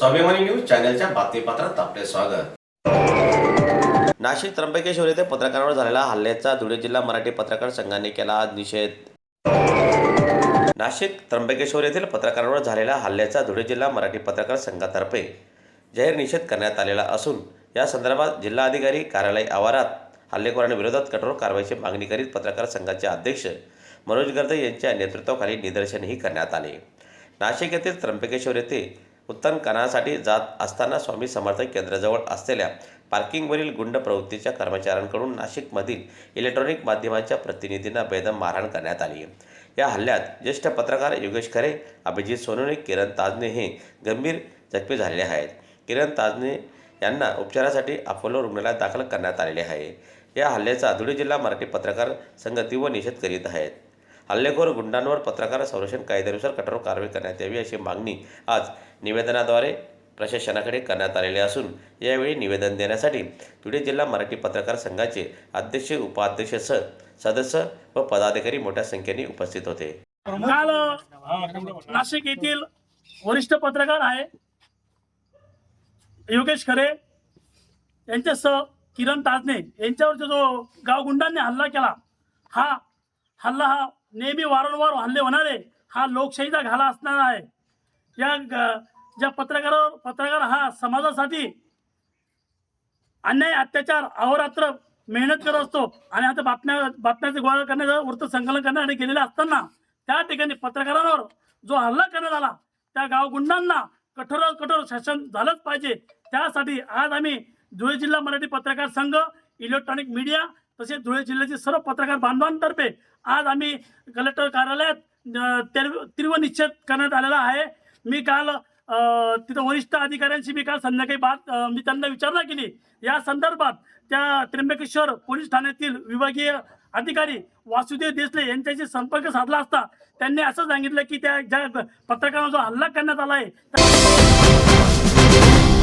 स्वाभिमानी न्यूज चॅनलच्या बातमीपत्रात आपले स्वागत. नाशिक त्र्यंबकेश्वर येथे पत्रकारांवर झालेला हल्ल्याचा धुळे जिल्हा मराठी पत्रकार संघाने केला आज निषेध. नाशिक त्र्यंबकेश्वर येथील पत्रकारांवर झालेल्या हल्ल्याचा धुळे जिल्हा मराठी पत्रकार संघातर्फे जाहीर निषेध करण्यात आलेला असून या संदर्भात जिल्हाधिकारी कार्यालय आवारात हल्लेखोरांविरोधात कठोर कारवाईची मागणी करीत पत्रकार संघाचे अध्यक्ष मनोज गर्दे यांच्या नेतृत्वाखाली निदर्शनही करण्यात आले. नाशिक येथील त्र्यंबकेश्वर येथे उत्तनकनासाठी जात असताना स्वामी समर्थ केंद्राजवळ असलेल्या पार्किंगवरील गुंड प्रवृत्तीच्या कर्मचाऱ्यांकडून नाशिकमधील इलेक्ट्रॉनिक माध्यमांच्या प्रतिनिधींना बेदम मारहाण करण्यात आली. या हल्ल्यात ज्येष्ठ पत्रकार योगेश खरे अभिजित सोनवणे किरण ताजने हे गंभीर जखमी झालेले आहेत. किरण ताजने यांना उपचारासाठी अपोलो रुग्णालयात दाखल करण्यात आलेले आहे. या हल्ल्याचा धुळे जिल्हा मराठी पत्रकार संघ तीव्र निषेध करीत आहेत. हल्लेखोर गुंडांवर पत्रकार संरक्षण कायद्यानुसार कठोर कारवाई करण्यात यावी अशी मागणी आज निवेदनाद्वारे प्रशासनाकडे करण्यात आलेली असून यावेळी निवेदन देण्यासाठी धुळे जिल्हा मराठी पत्रकार संघाचे अध्यक्ष उपाध्यक्ष सदस्य व पदाधिकारी मोठ्या संख्येने उपस्थित होते. काल नाशिक येथील वरिष्ठ पत्रकार आहे योगेश खरे. यांच्यासह किरण ताजने यांच्यावरचा जो गावगुंडांनी हल्ला केला हा हल्ला हा नेहमी वारंवार हल्ले होणारे हा लोकशाहीचा घाला असणार आहे. या ज्या पत्रकारावर पत्रकार हा समाजासाठी अन्याय अत्याचार अहोरात्र मेहनत करत असतो आणि आता बातम्या बातम्याचे गोळा करण्याचं वृत्त संकलन करण्यासाठी गेलेलं असताना त्या ठिकाणी पत्रकारांवर जो हल्ला करण्यात आला त्या गावगुंडांना कठोर कठोर शासन झालंच पाहिजे. त्यासाठी आज आम्ही धुळे जिल्हा मराठी पत्रकार संघ इलेक्ट्रॉनिक मीडिया तसेच धुळे जिल्ह्याचे सर्व पत्रकार बांधवांतर्फे आज आम्ही कलेक्टर कार्यालयात तीव्र निश्चित करण्यात आलेला आहे. मी काल तिथं वरिष्ठ अधिकाऱ्यांशी मी काल संध्याकाळी बात मी त्यांना विचारणा केली. या संदर्भात त्या त्र्यंबकेश्वर पोलीस ठाण्यातील विभागीय अधिकारी वासुदेव देसले यांच्याशी संपर्क साधला असता त्यांनी असं सांगितलं की त्या ज्या पत्रकारांचा हल्ला करण्यात आला आहे